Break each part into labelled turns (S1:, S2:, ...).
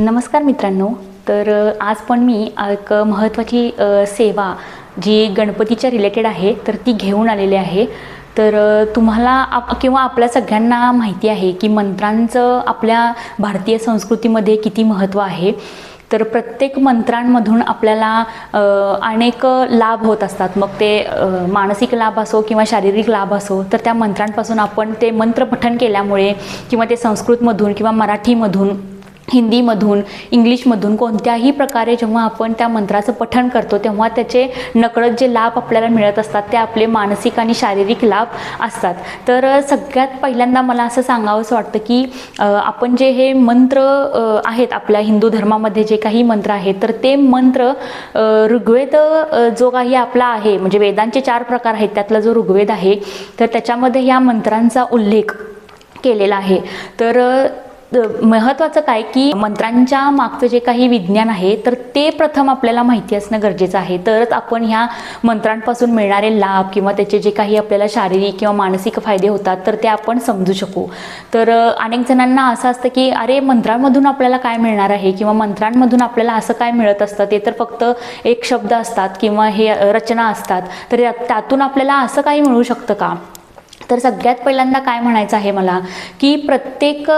S1: नमस्कार मित्रांनो. तर आज पण मी एक महत्त्वाची सेवा जी गणपतीच्या रिलेटेड आहे तर ती घेऊन आलेली आहे. तर तुम्हाला आप किंवा आपल्या सगळ्यांना माहिती आहे की मंत्रांचं आपल्या भारतीय संस्कृतीमध्ये किती महत्त्व आहे. तर प्रत्येक मंत्रांमधून आपल्याला अनेक लाभ होत असतात. मग ते मानसिक लाभ असो किंवा शारीरिक लाभ असो तर त्या मंत्रांपासून आपण ते मंत्र पठण केल्यामुळे किंवा ते संस्कृतमधून किंवा मराठीमधून हिंदीमधून इंग्लिशमधून कोणत्याही प्रकारे जेव्हा आपण त्या मंत्राचं पठण करतो तेव्हा त्याचे नकळत जे लाभ आपल्याला मिळत असतात ते आपले मानसिक आणि शारीरिक लाभ असतात. तर सगळ्यात पहिल्यांदा मला असं सांगावंसं वाटतं की आपण जे हे मंत्र आहेत आपल्या हिंदू धर्मामध्ये जे काही मंत्र आहेत तर ते मंत्र ऋग्वेद जो काही आपला आहे म्हणजे वेदांचे चार प्रकार आहेत त्यातला जो ऋग्वेद आहे तर त्याच्यामध्ये या मंत्रांचा उल्लेख केलेला आहे. तर महत्त्वाचं काय की मंत्रांच्या मागचं जे काही विज्ञान आहे तर ते प्रथम आपल्याला माहिती असणं गरजेचं आहे. तरच आपण ह्या मंत्रांपासून मिळणारे लाभ किंवा त्याचे जे काही आपल्याला शारीरिक किंवा मानसिक फायदे होतात तर ते आपण समजू शकू. तर अनेक जणांना असं असतं की अरे मंत्रांमधून आपल्याला काय मिळणार आहे? किंवा मंत्रांमधून आपल्याला असं काय मिळत असतं? ते तर फक्त एक शब्द असतात किंवा हे रचना असतात. तर त्यातून आपल्याला असं काही मिळू शकतं का? तर सगळ्यात पहिल्यांदा काय म्हणायचं आहे मला? की प्रत्येक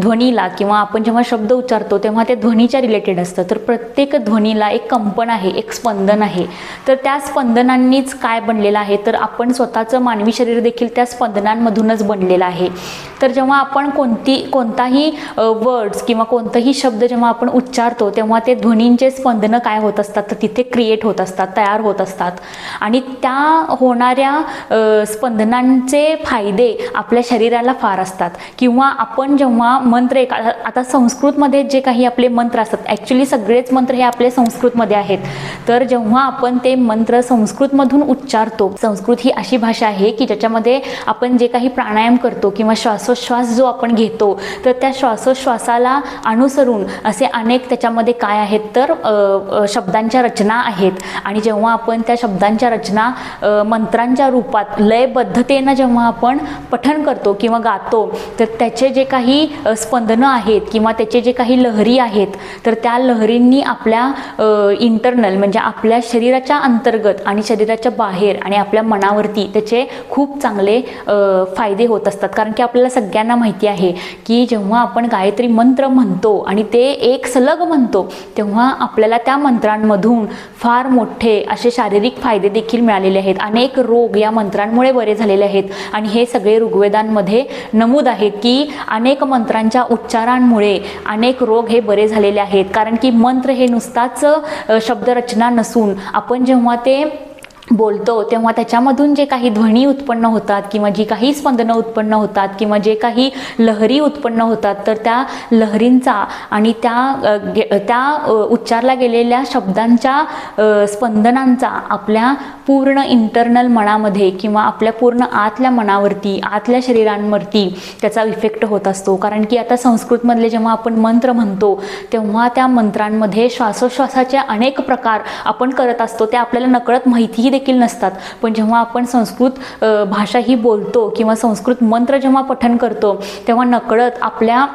S1: ध्वनीला किंवा आपण जेव्हा शब्द उच्चारतो तेव्हा ते ध्वनीच्या रिलेटेड असतं. तर प्रत्येक ध्वनीला एक कंपन आहे एक स्पंदन आहे. तर त्या स्पंदनांनीच काय बनलेलं आहे? तर आपण स्वतःचं मानवी शरीर देखील त्या स्पंदनांमधूनच बनलेलं आहे. तर जेव्हा आपण कोणती कोणताही वर्ड्स किंवा कोणताही शब्द जेव्हा आपण उच्चारतो तेव्हा ते ध्वनींचे स्पंदनं काय होत असतात? तर तिथे क्रिएट होत असतात तयार होत असतात. आणि त्या होणाऱ्या स्पंदनां मंत्रांचे फायदे आपल्या शरीराला फार असतात. किंवा आपण जेव्हा मंत्र एक आता संस्कृतमध्ये जे काही आपले मंत्र असतात ॲक्च्युली सगळेच मंत्र हे आपले संस्कृतमध्ये आहेत. तर जेव्हा आपण ते मंत्र संस्कृतमधून उच्चारतो संस्कृत ही अशी भाषा आहे की ज्याच्यामध्ये आपण जे काही प्राणायाम करतो किंवा श्वासोश्वास जो आपण घेतो तर त्या श्वासोश्वासाला अनुसरून असे अनेक त्याच्यामध्ये काय आहेत तर शब्दांच्या रचना आहेत. आणि जेव्हा आपण त्या शब्दांच्या रचना मंत्रांच्या रूपात लयबद्धते लयबद्धतेनं जेव्हा आपण पठण करतो किंवा गातो तर त्याचे जे काही स्पंदनं आहेत किंवा त्याचे जे काही लहरी आहेत तर त्या लहरींनी आपल्या इंटरनल म्हणजे आपल्या शरीराच्या अंतर्गत आणि शरीराच्या बाहेर आणि आपल्या मनावरती त्याचे खूप चांगले फायदे होत असतात. कारण की आपल्याला सगळ्यांना माहिती आहे की जेव्हा आपण गायत्री मंत्र म्हणतो आणि ते एक सलग म्हणतो तेव्हा आपल्याला त्या मंत्रांमधून फार मोठे असे शारीरिक फायदे देखील मिळालेले आहेत. अनेक रोग या मंत्रांमुळे बरे झालेले आहेत. आणि हे सगळे ऋग्वेदांमध्ये नमूद आहेत की अनेक मंत्रांच्या उच्चारांमुळे अनेक रोग हे बरे झालेले आहेत. कारण की मंत्र हे नुसताच शब्दरचना नसून आपण जेव्हा ते बोलतो तेव्हा त्याच्यामधून जे काही ध्वनी उत्पन्न होतात किंवा जी काही स्पंदनं उत्पन्न होतात किंवा जे काही लहरी उत्पन्न होतात तर त्या लहरींचा आणि त्या त्या उच्चारल्या गेलेल्या शब्दांच्या स्पंदनांचा आपल्या पूर्ण इंटरनल मनामध्ये किंवा आपल्या पूर्ण आतल्या मनावरती आतल्या शरीरांवरती त्याचा इफेक्ट होत असतो. कारण की आता संस्कृतमधले जेव्हा आपण मंत्र म्हणतो तेव्हा त्या मंत्रांमध्ये श्वासोश्वासाचे अनेक प्रकार आपण करत असतो ते आपल्याला नकळत माहितीही देखील नसतात. पण जेव्हा आपण संस्कृत भाषा ही बोलतो किंवा संस्कृत मंत्र जेव्हा पठन करतो तेव्हा नकळत आपल्या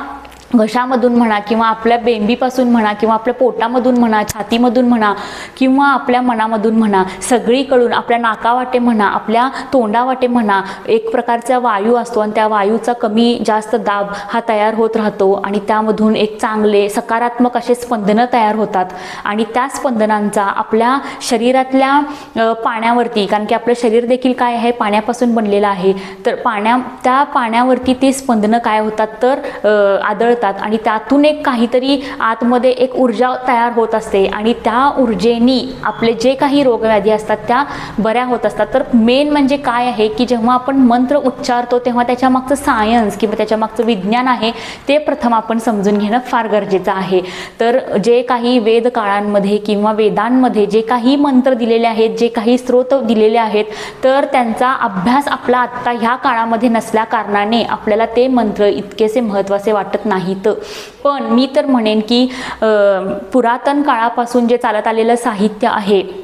S1: घशामधून म्हणा किंवा आपल्या बेंबीपासून म्हणा किंवा आपल्या पोटामधून म्हणा छातीमधून म्हणा किंवा आपल्या मनामधून म्हणा सगळीकडून आपल्या नाकावाटे म्हणा आपल्या तोंडावाटे म्हणा एक प्रकारचा वायू असतो आणि त्या वायूचा कमी जास्त दाब हा तयार होत राहतो आणि त्यामधून एक चांगले सकारात्मक असे स्पंदनं तयार होतात. आणि त्या स्पंदनांचा आपल्या शरीरातल्या पाण्यावरती कारण की आपलं शरीर देखील काय आहे? पाण्यापासून बनलेलं आहे. तर पाण्या त्या पाण्यावरती ते स्पंदनं काय होतात? तर आदळतात. करतात आणि त्यातून एक काहीतरी आतमध्ये एक ऊर्जा तयार होत असते. आणि त्या ऊर्जेनी आपले जे काही रोगव्याधी असतात त्या बऱ्या होत असतात. तर मेन म्हणजे काय आहे की जेव्हा आपण मंत्र उच्चारतो तेव्हा त्याच्या मागचं सायन्स किंवा त्याच्या मागचं विज्ञान आहे ते प्रथम आपण समजून घेणं फार गरजेचं आहे. तर जे काही वेद काळांमध्ये किंवा वेदांमध्ये जे काही मंत्र दिलेले आहेत जे काही स्रोत दिलेले आहेत तर त्यांचा अभ्यास आपला आत्ता ह्या काळामध्ये नसल्या कारणाने आपल्याला ते मंत्र इतकेसे महत्त्वाचे वाटत नाही. नाहीत पण मी तर म्हणेन की पुरातन काळापासून जे चालत आलेलं साहित्य आहे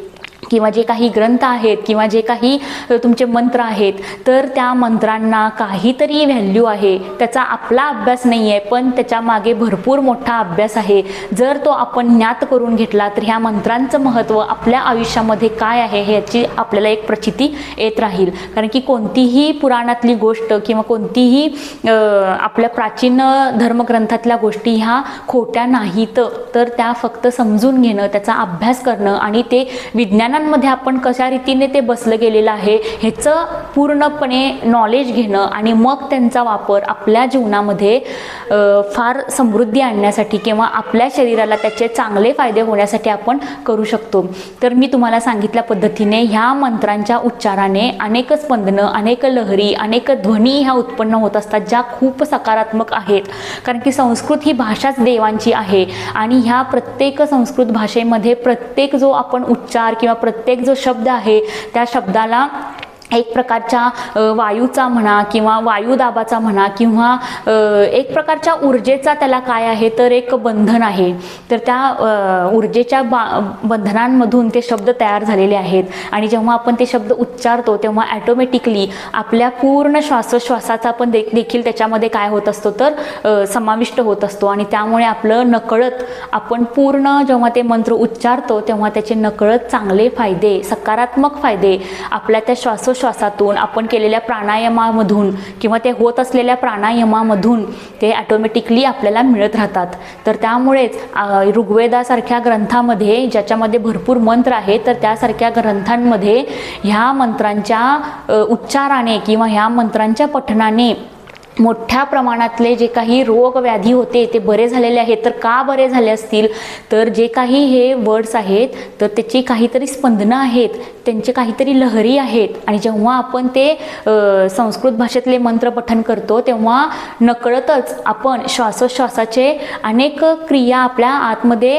S1: किंवा जे काही ग्रंथ आहेत किंवा जे काही तुमचे मंत्र आहेत तर त्या मंत्रांना काहीतरी व्हॅल्यू आहे. त्याचा आपला अभ्यास नाही आहे पण त्याच्यामागे भरपूर मोठा अभ्यास आहे. जर तो आपण ज्ञात करून घेतला तर ह्या मंत्रांचं महत्त्व आपल्या आयुष्यामध्ये काय आहे ह्याची आपल्याला एक प्रचिती येत राहील. कारण की कोणतीही पुराणातली गोष्ट किंवा कोणतीही आपल्या प्राचीन धर्मग्रंथातल्या गोष्टी ह्या खोट्या नाहीत. तर त्या फक्त समजून घेणं त्याचा अभ्यास करणं आणि ते विज्ञाना विज्ञानांमध्ये आपण कशा रीतीने ते बसलं गेलेलं आहे ह्याचं पूर्णपणे नॉलेज घेणं आणि मग त्यांचा वापर आपल्या जीवनामध्ये फार समृद्धी आणण्यासाठी किंवा आपल्या शरीराला त्याचे चांगले फायदे होण्यासाठी आपण करू शकतो. तर मी तुम्हाला सांगितल्या पद्धतीने ह्या मंत्रांच्या उच्चाराने अनेक स्पंदनं अनेक लहरी अनेक ध्वनी ह्या उत्पन्न होत असतात ज्या खूप सकारात्मक आहेत. कारण की संस्कृत ही भाषाच देवांची आहे आणि ह्या प्रत्येक संस्कृत भाषेमध्ये प्रत्येक जो आपण उच्चार किंवा प्रत्येक जो शब्द आहे त्या शब्दाला एक प्रकारच्या वायूचा म्हणा किंवा वायुदाबाचा म्हणा किंवा एक प्रकारच्या ऊर्जेचा त्याला काय आहे तर एक बंधन आहे. तर त्या ऊर्जेच्या बा बंधनांमधून ते शब्द तयार झालेले आहेत. आणि जेव्हा आपण ते शब्द उच्चारतो तेव्हा ॲटोमॅटिकली आपल्या पूर्ण श्वासोश्वासाचा पण दे देखील त्याच्यामध्ये काय होत असतो तर समाविष्ट होत असतो. आणि त्यामुळे आपलं नकळत आपण पूर्ण जेव्हा ते मंत्र उच्चारतो तेव्हा त्याचे नकळत चांगले फायदे सकारात्मक फायदे आपल्या त्या श्वासो श्वासातून आपण केलेल्या प्राणायामामधून किंवा ते होत असलेल्या प्राणायामामधून ते ॲटोमॅटिकली आपल्याला मिळत राहतात. तर त्यामुळेच ऋग्वेदासारख्या ग्रंथामध्ये ज्याच्यामध्ये भरपूर मंत्र आहेत तर त्यासारख्या ग्रंथांमध्ये ह्या मंत्रांच्या उच्चाराने किंवा ह्या मंत्रांच्या पठणाने मोठ्या प्रमाणातले जे काही रोग व्याधी होते ते बरे झालेले आहेत. तर का बरे झाले असतील? तर जे काही हे वर्ड्स आहेत तर त्याची काहीतरी स्पंदनं आहेत त्यांचे काहीतरी लहरी आहेत. आणि जेव्हा आपण ते संस्कृत भाषेतले मंत्र पठन करतो तेव्हा नकळतच आपण श्वासोश्वासाचे अनेक क्रिया आपल्या आतमध्ये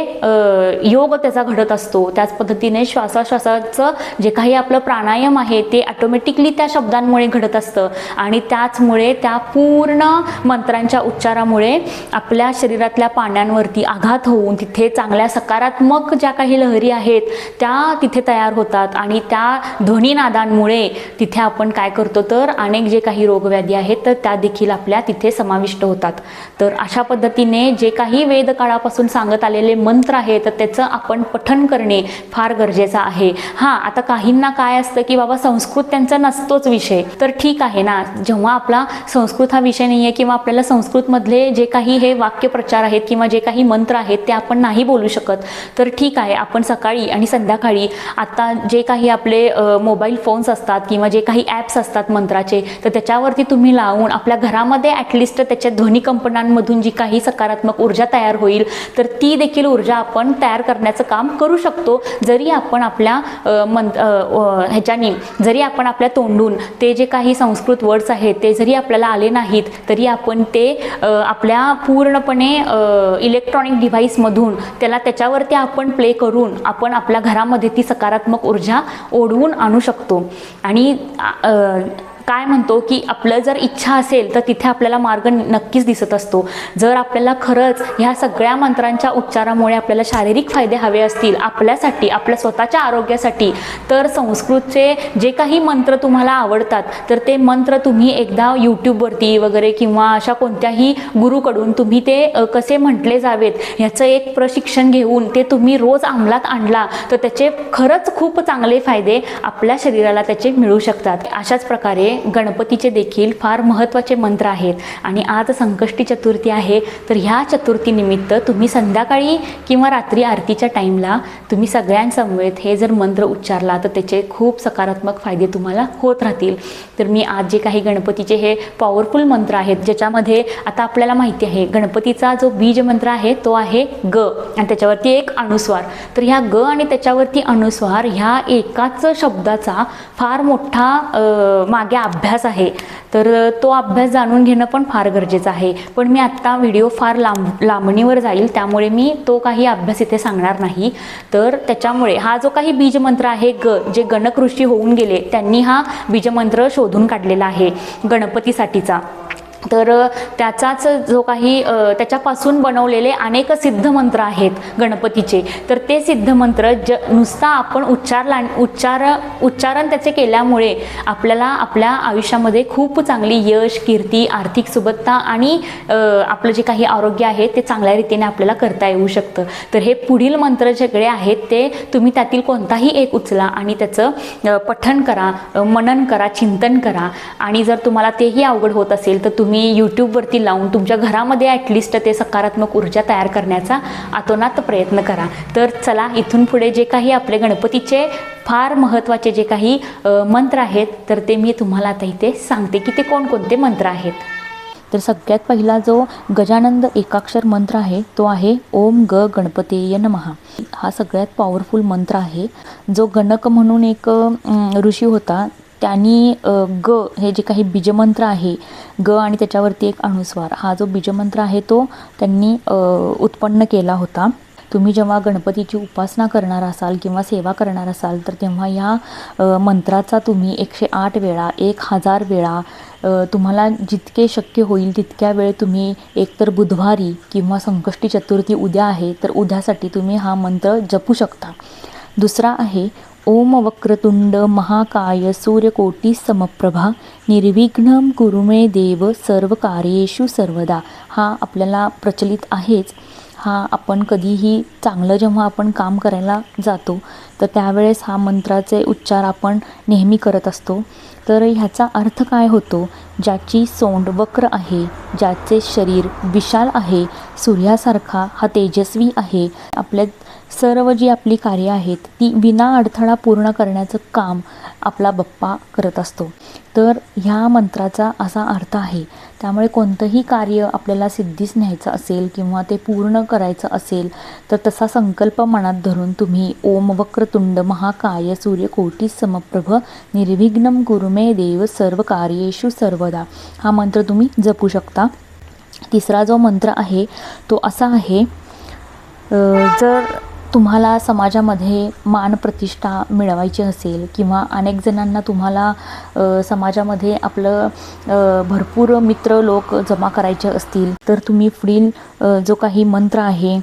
S1: योग त्याचा घडत असतो. त्याच पद्धतीने श्वासोश्वासाचं जे काही आपलं प्राणायाम आहे ते ऑटोमॅटिकली त्या शब्दांमुळे घडत असतं. आणि त्याचमुळे त्या पू पूर्ण मंत्रांच्या उच्चारामुळे आपल्या शरीरातल्या पाण्यांवरती आघात होऊन तिथे चांगल्या सकारात्मक ज्या काही लहरी आहेत त्या तिथे तयार होतात आणि त्या ध्वनीनादांमुळे तिथे आपण काय करतो तर अनेक जे काही रोगव्याधी आहेत तर त्या देखील आपल्या तिथे समाविष्ट होतात. तर अशा पद्धतीने जे काही वेदकाळापासून सांगत आलेले मंत्र आहेत तर त्याचं आपण पठण करणे फार गरजेचं आहे. हां आता काहींना काय असतं की बाबा संस्कृत त्यांचा नसतोच विषय. तर ठीक आहे ना जेव्हा आपला संस्कृत हा विषय नाही आहे किंवा आपल्याला संस्कृतमधले जे काही हे वाक्यप्रचार आहेत किंवा जे काही मंत्र आहेत ते आपण नाही बोलू शकत. तर ठीक आहे आपण सकाळी आणि संध्याकाळी आता जे काही आपले मोबाईल फोन्स असतात किंवा जे काही ॲप्स असतात मंत्राचे तर त्याच्यावरती तुम्ही लावून आपल्या घरामध्ये ॲटलिस्ट त्याच्या ध्वनी कंपनांमधून जी काही सकारात्मक ऊर्जा तयार होईल तर ती देखील ऊर्जा आपण तयार करण्याचं काम करू शकतो. जरी आपण आपल्या अ, ह्याच्यानी जरी आपण आपल्या तोंडून ते जे काही संस्कृत वर्ड्स आहेत ते जरी आपल्याला आले नाही नाहीत तरी आपण ते आपल्या पूर्णपणे इलेक्ट्रॉनिक डिव्हाइसमधून त्याला त्याच्यावरती आपण प्ले करून आपण आपल्या घरामध्ये ती सकारात्मक ऊर्जा ओढवून आणू शकतो. आणि काय म्हणतो की आपलं जर इच्छा असेल तर तिथे आपल्याला मार्ग नक्कीच दिसत असतो. जर आपल्याला खरंच ह्या सगळ्या मंत्रांच्या उच्चारामुळे आपल्याला शारीरिक फायदे हवे असतील आपल्यासाठी आपल्या स्वतःच्या आरोग्यासाठी तर संस्कृतचे जे काही मंत्र तुम्हाला आवडतात तर ते मंत्र तुम्ही एकदा यूट्यूबवरती वगैरे किंवा अशा कोणत्याही गुरुकडून तुम्ही ते कसे म्हटले जावेत ह्याचं एक प्रशिक्षण घेऊन ते तुम्ही रोज अंमलात आणला तर त्याचे खरंच खूप चांगले फायदे आपल्या शरीराला त्याचे मिळू शकतात. अशाच प्रकारे गणपतीचे देखील फार महत्त्वाचे मंत्र आहेत. आणि आज संकष्टी चतुर्थी आहे तर ह्या चतुर्थीनिमित्त तुम्ही संध्याकाळी किंवा रात्री आरतीच्या टाईमला तुम्ही सगळ्यांसमवेत हे जर मंत्र उच्चारला तर त्याचे खूप सकारात्मक फायदे तुम्हाला होत राहतील. तर मी आज जे काही गणपतीचे हे पॉवरफुल मंत्र आहेत ज्याच्यामध्ये आता आपल्याला माहिती आहे गणपतीचा जो बीज मंत्र आहे तो आहे ग. आणि त्याच्यावरती एक अनुस्वार. तर ह्या ग आणि त्याच्यावरती अनुस्वार ह्या एकाच शब्दाचा फार मोठा मागे अभ्यास आहे. तर तो अभ्यास जाणून घेणं पण फार गरजेचं आहे. पण मी आत्ता व्हिडिओ फार लांब लांबणीवर जाईल त्यामुळे मी तो काही अभ्यास इथे सांगणार नाही. तर त्याच्यामुळे हा जो काही बीजमंत्र आहे ग जे गणक ऋषी होऊन गेले त्यांनी हा बीजमंत्र शोधून काढलेला आहे गणपतीसाठीचा. तर त्याचाच जो काही त्याच्यापासून बनवलेले अनेक सिद्ध मंत्र आहेत गणपतीचे. तर ते सिद्ध मंत्र ज नुसता आपण उच्चारला उच्चार उच्चारण त्याचे केल्यामुळे आपल्याला आपल्या आयुष्यामध्ये खूप चांगली यश कीर्ती आर्थिक सुबत्ता आणि आपलं जे काही आरोग्य आहे ते चांगल्या रीतीने आपल्याला करता येऊ शकतं. तर हे पुढील मंत्र सगळे आहेत ते तुम्ही त्यातील कोणताही एक उचला आणि त्याचं पठन पठण करा मनन करा चिंतन करा आणि जर तुम्हाला तेही अवघड होत असेल तर तुम्ही यूट्यूबवरती लावून तुमच्या घरामध्ये ॲटलिस्ट ते सकारात्मक ऊर्जा तयार करण्याचा आतोनात प्रयत्न करा. तर चला इथून पुढे जे काही आपले गणपतीचे फार महत्त्वाचे जे काही मंत्र आहेत तर ते मी तुम्हाला आता इथे सांगते की ते कोणकोणते मंत्र आहेत. तर सगळ्यात पहिला जो गजानंद एकाक्षर मंत्र आहे तो आहे ओम ग गणपतेय नमहा हा सगळ्यात पॉवरफुल मंत्र आहे. जो गणक म्हणून एक ऋषी होता त्यांनी ग हे जे काही बीजमंत्र आहे ग आणि त्याच्यावरती एक अनुस्वार हा जो बीजमंत्र आहे तो त्यांनी उत्पन्न केला होता. तुम्ही जेव्हा गणपतीची उपासना करणार असाल किंवा सेवा करणार असाल तर तेव्हा ह्या मंत्राचा तुम्ही एकशे आठ वेळा एक हजार वेळा तुम्हाला जितके शक्य होईल तितक्या वेळ तुम्ही एकतर बुधवारी किंवा संकष्टी चतुर्थी उद्या आहे तर उद्यासाठी तुम्ही हा मंत्र जपू शकता. दुसरा आहे ओम वक्रतुंड महाकाय सूर्यकोटी समप्रभा निर्विघ्न कुरु मे देव सर्व कार्येषु सर्वदा. हा आपल्याला प्रचलित आहेच. हा आपण कधीही चांगलं जेव्हा आपण काम करायला जातो तर त्यावेळेस हा मंत्राचे उच्चार आपण नेहमी करत असतो. तर ह्याचा अर्थ काय होतो? ज्याची सोंड वक्र आहे ज्याचे शरीर विशाल आहे सूर्यासारखा हा तेजस्वी आहे आपल्या सर्व जी आपली कार्य आहेत ती विना अडथळा पूर्ण करण्याचं काम आपला बप्पा करत असतो. तर ह्या मंत्राचा असा अर्थ आहे त्यामुळे कोणतंही कार्य आपल्याला सिद्धीस न्यायचं असेल किंवा ते पूर्ण करायचं असेल तर तसा संकल्प मनात धरून तुम्ही ओम वक्रतुंड महाकाय सूर्यकोटी समप्रभ निर्विघ्नम गुरुमे देव सर्व कार्येषु सर्वदा. हा मंत्र तुम्ही जपू शकता. तिसरा जो मंत्र आहे तो असा आहे जर तुम्हाला समाजामध्ये मान प्रतिष्ठा मिळवायची असेल किंवा अनेक जणांना तुम्हाला समाजामध्ये आपलं भरपूर मित्र लोक जमा करायचे असतील तर तुम्ही पुढील जो काही मंत्र आहे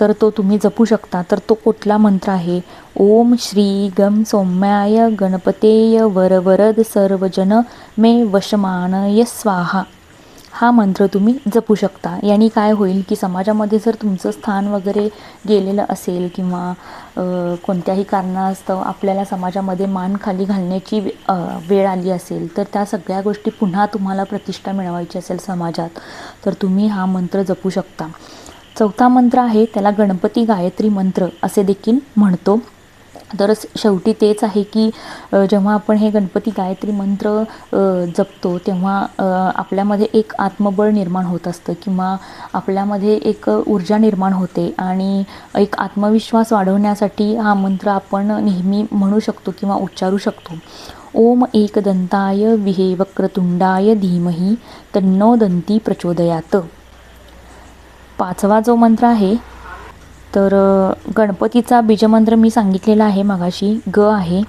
S1: तर तो तुम्ही जपू शकता. तर तो कुठला मंत्र आहे? ओम श्री गम सौम्याय गणपतेय वरवरद सर्वजन मे वशमानय स्वाहा. हा मंत्र तुम्ही जपू शकता. याने काय होईल की समाजामध्ये जर तुमचं स्थान वगैरे गेलेलं असेल किंवा कोणत्याही कारणास्तव आपल्याला समाजामध्ये मान खाली घालण्याची वेळ आली असेल तर त्या सगळ्या गोष्टी पुन्हा तुम्हाला प्रतिष्ठा मिळवायची असेल समाजात तर तुम्ही हा मंत्र जपू शकता. चौथा मंत्र आहे त्याला गणपती गायत्री मंत्र असे देखील म्हणतो. तर शेवटी तेच आहे की जेव्हा आपण हे गणपती गायत्री मंत्र जपतो तेव्हा आपल्यामध्ये एक आत्मबळ निर्माण होत असतं किंवा आपल्यामध्ये एक ऊर्जा निर्माण होते आणि एक आत्मविश्वास वाढवण्यासाठी हा मंत्र आपण नेहमी म्हणू शकतो किंवा उच्चारू शकतो. ओम एकदंताय विहे वक्रतुंडाय धीमही तन्नो दंती प्रचोदयात. पाचवा जो मंत्र आहे तर गणपतीचा बीजमंत्र मी सांगितलेला आहे मगाशी ग आहे.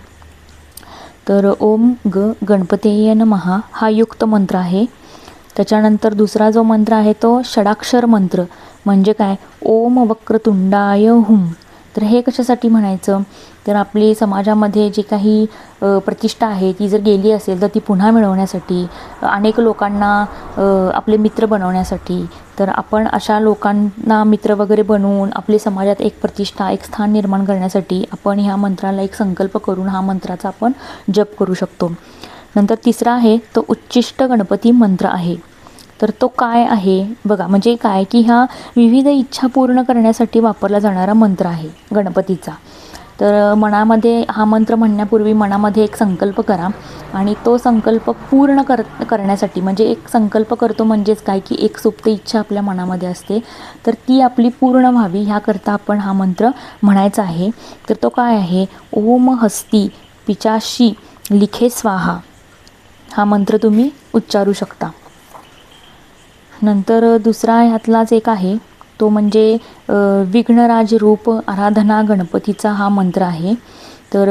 S1: तर ओम ग गणपतेय महा हा युक्त मंत्र आहे. त्याच्यानंतर दुसरा जो मंत्र आहे तो षडाक्षर मंत्र. म्हणजे काय? ओम वक्रतुंडाय हुम तर हे कशासाठी म्हणायचं? तर आपली समाजामध्ये जी काही प्रतिष्ठा आहे ती जर गेली असेल तर ती पुन्हा मिळवण्यासाठी अनेक लोकांना आपले मित्र बनवण्यासाठी तर आपण अशा लोकांना मित्र वगैरे बनवून आपली समाजात एक प्रतिष्ठा एक स्थान निर्माण करण्यासाठी आपण ह्या मंत्राला एक संकल्प करून हा मंत्राचा आपण जप करू शकतो. नंतर तिसरा आहे तो उच्चिष्ट गणपती मंत्र आहे. तर तो काय आहे? बघा म्हणजे काय? की हा विविध इच्छा पूर्ण करण्यासाठी वापरला जाणारा मंत्र आहे गणपतीचा. तर मनामध्ये हा मंत्र म्हणण्यापूर्वी मनामध्ये एक संकल्प करा. आणि तो संकल्प पूर्ण कर करण्यासाठी म्हणजे एक संकल्प करतो म्हणजेच काय की एक सुप्त इच्छा आपल्या मनामध्ये असते तर ती आपली पूर्ण व्हावी ह्याकरता आपण हा मंत्र म्हणायचा आहे. तर तो काय आहे? ओम हस्ती पिचाशी लिखे स्वाहा. हा मंत्र तुम्ही उच्चारू शकता. नंतर दुसरा ह्यातलाच एक आहे तो म्हणजे विघ्नराज रूप आराधना गणपतीचा हा मंत्र आहे. तर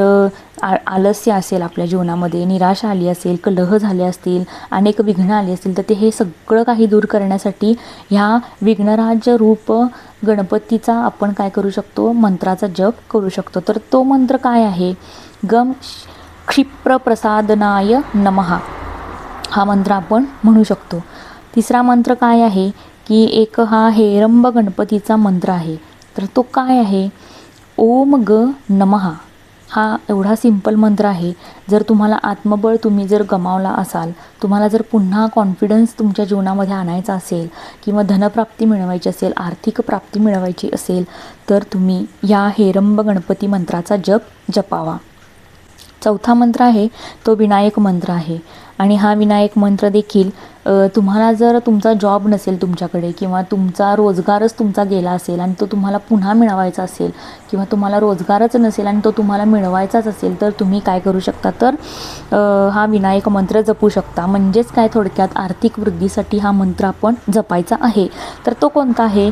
S1: आ आलस्य असेल आपल्या जीवनामध्ये निराशा आली असेल कलह झाले असतील अनेक विघ्न आली असतील तर ते हे सगळं काही दूर करण्यासाठी ह्या विघ्नराज रूप गणपतीचा आपण काय करू शकतो? मंत्राचा जप करू शकतो. तर तो मंत्र काय आहे? गम क्षिप्रप्रसादनाय नमहा हा मंत्र आपण म्हणू शकतो. तिसरा मंत्र काय आहे? की एक हा हेरंब गणपतीचा मंत्र आहे. तर तो काय आहे? ओम ग नमहा हा एवढा सिंपल मंत्र आहे. जर तुम्हाला आत्मबळ तुम्ही जर गमावला असाल तुम्हाला जर पुन्हा कॉन्फिडन्स तुमच्या जीवनामध्ये आणायचा असेल किंवा धनप्राप्ती मिळवायची असेल आर्थिक प्राप्ती मिळवायची असेल तर तुम्ही या हेरंब गणपती मंत्राचा जप जपावा. चौथा मंत्र आहे तो विनायक मंत्र आहे. आणि हा विनायक मंत्र देखील तुम्हाला जर तुमचा जॉब नसेल तुमच्याकडे किंवा तुमचा रोजगारच तुमचा गेला असेल आणि तो तुम्हाला पुन्हा मिळवायचा असेल किंवा तुम्हाला रोजगारच नसेल आणि तो तुम्हाला मिळवायचाच असेल तर तुम्ही काय करू शकता? तर हा विनायक मंत्र जपू शकता. म्हणजेच काय? थोडक्यात आर्थिक वृद्धीसाठी हा मंत्र आपण जपायचा आहे. तर तो कोणता आहे?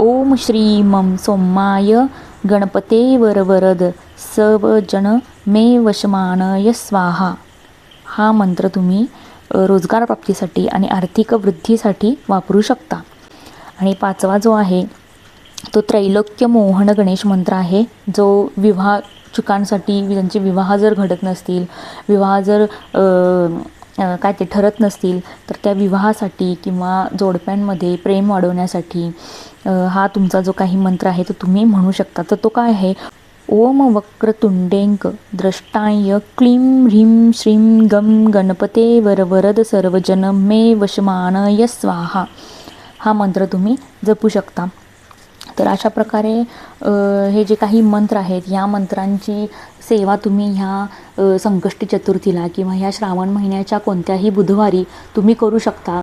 S1: ओम श्री मम सोमाय गणपते वरवरद सवजन मे वशमानय स्वाहा. हा मंत्र तुम्ही रोजगार प्राप्तीसाठी आणि आर्थिक वृद्धीसाठी वापरू शकता. आणि पाचवा जो आहे तो त्रैलोक्य मोहन गणेश मंत्र आहे. जो विवाह चुकांसाठी त्यांचे विवाह जर घडत नसतील विवाह जर काय ते ठरत नसतील तर त्या विवाहासाठी किंवा जोडप्यांमध्ये प्रेम वाढवण्यासाठी हा तुमचा जो काही मंत्र आहे तो तुम्ही म्हणू शकता. तर तो काय आहे? ओम वक्रतुंडेंक द्रष्टाय क्लीं ह्रीं श्रीं गम गणपते वरवरद सर्वजन मे वशमानय स्वाहा. हा मंत्र तुम्ही जपू शकता. तर अशा प्रकारे हे जे काही मंत्र आहेत ह्या मंत्रांची सेवा तुम्ही ह्या संकष्टी चतुर्थीला किंवा ह्या श्रावण महिन्याच्या कोणत्याही बुधवारी तुम्ही करू शकता.